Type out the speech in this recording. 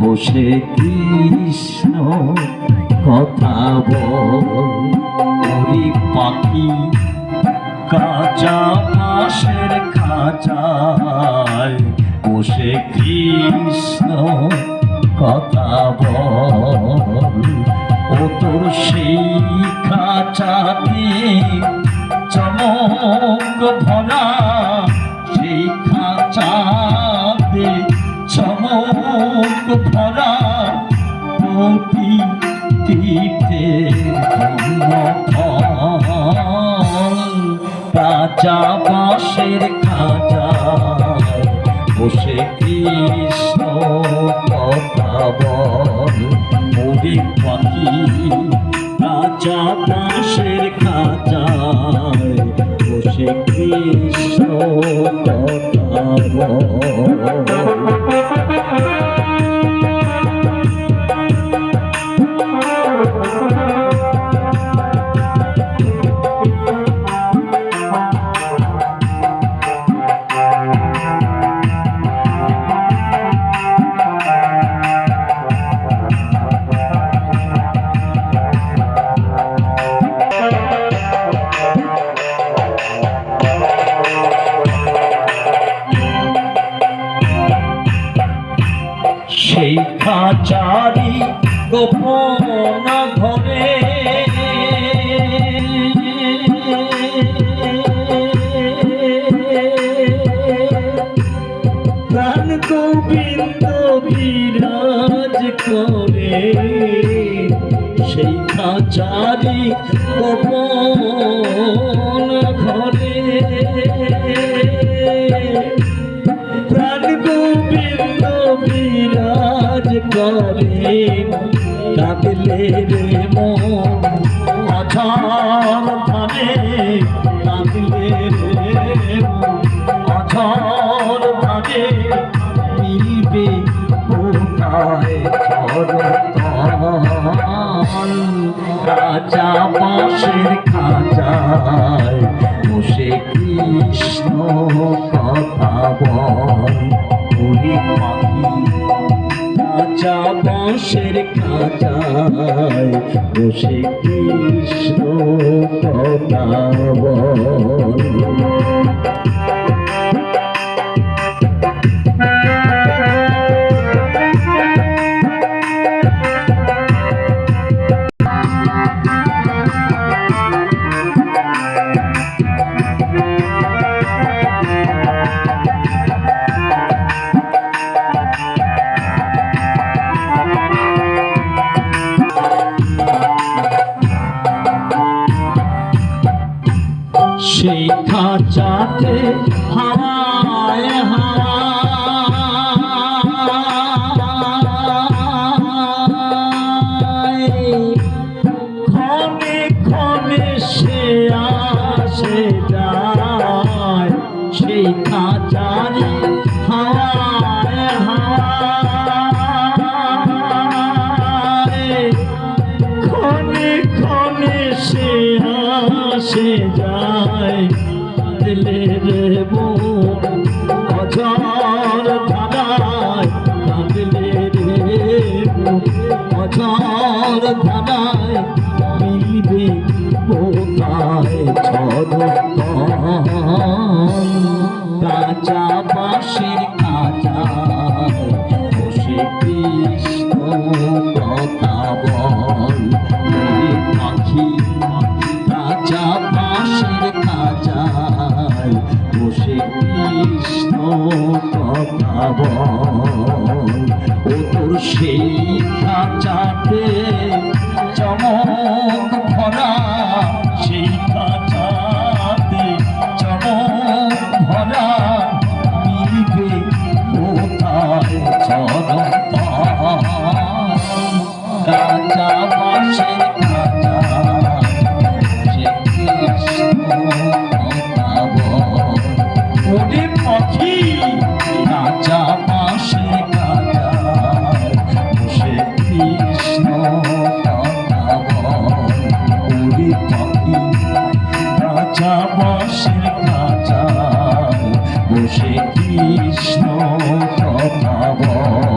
বসে কৃষ্ণ কথা বলি। পাখি, কাঁচা পাশের খাঁচায় বসে কৃষ্ণ কথা বল। ও তোর সেই খাঁচাতে চমক ভরা কাঁচা বাঁশের খাঁচায় বসে কৃষ্ণ কথা বল। মুড়ি পাখি রাজা বাঁশের খাঁচায় খাঁচারি গোপন ঘরে। প্রাণ গোবিন্দ বিরাজ করে সেই খাঁচারি গোপন ঘরে। রে মন অঝার ধানে কাঁদলে রে মন অঝার ধানে মিলবে কোথায় চরতল রাজা বাঁশের খাঁচায় কৃষ্ণ কথা বল। পাখি, রাজা বাঁশের খাঁচায় বসে কৃষ্ণ কথা খাঁচাতে হাওয়ায় ধারায় মিলবে কোথায় ছড় কাঁচা বাঁশের কাঁচায় বসে কৃষ্ণ কথা বল পাখি কাঁচা সেই খাঁচাতে Krishna Prabhava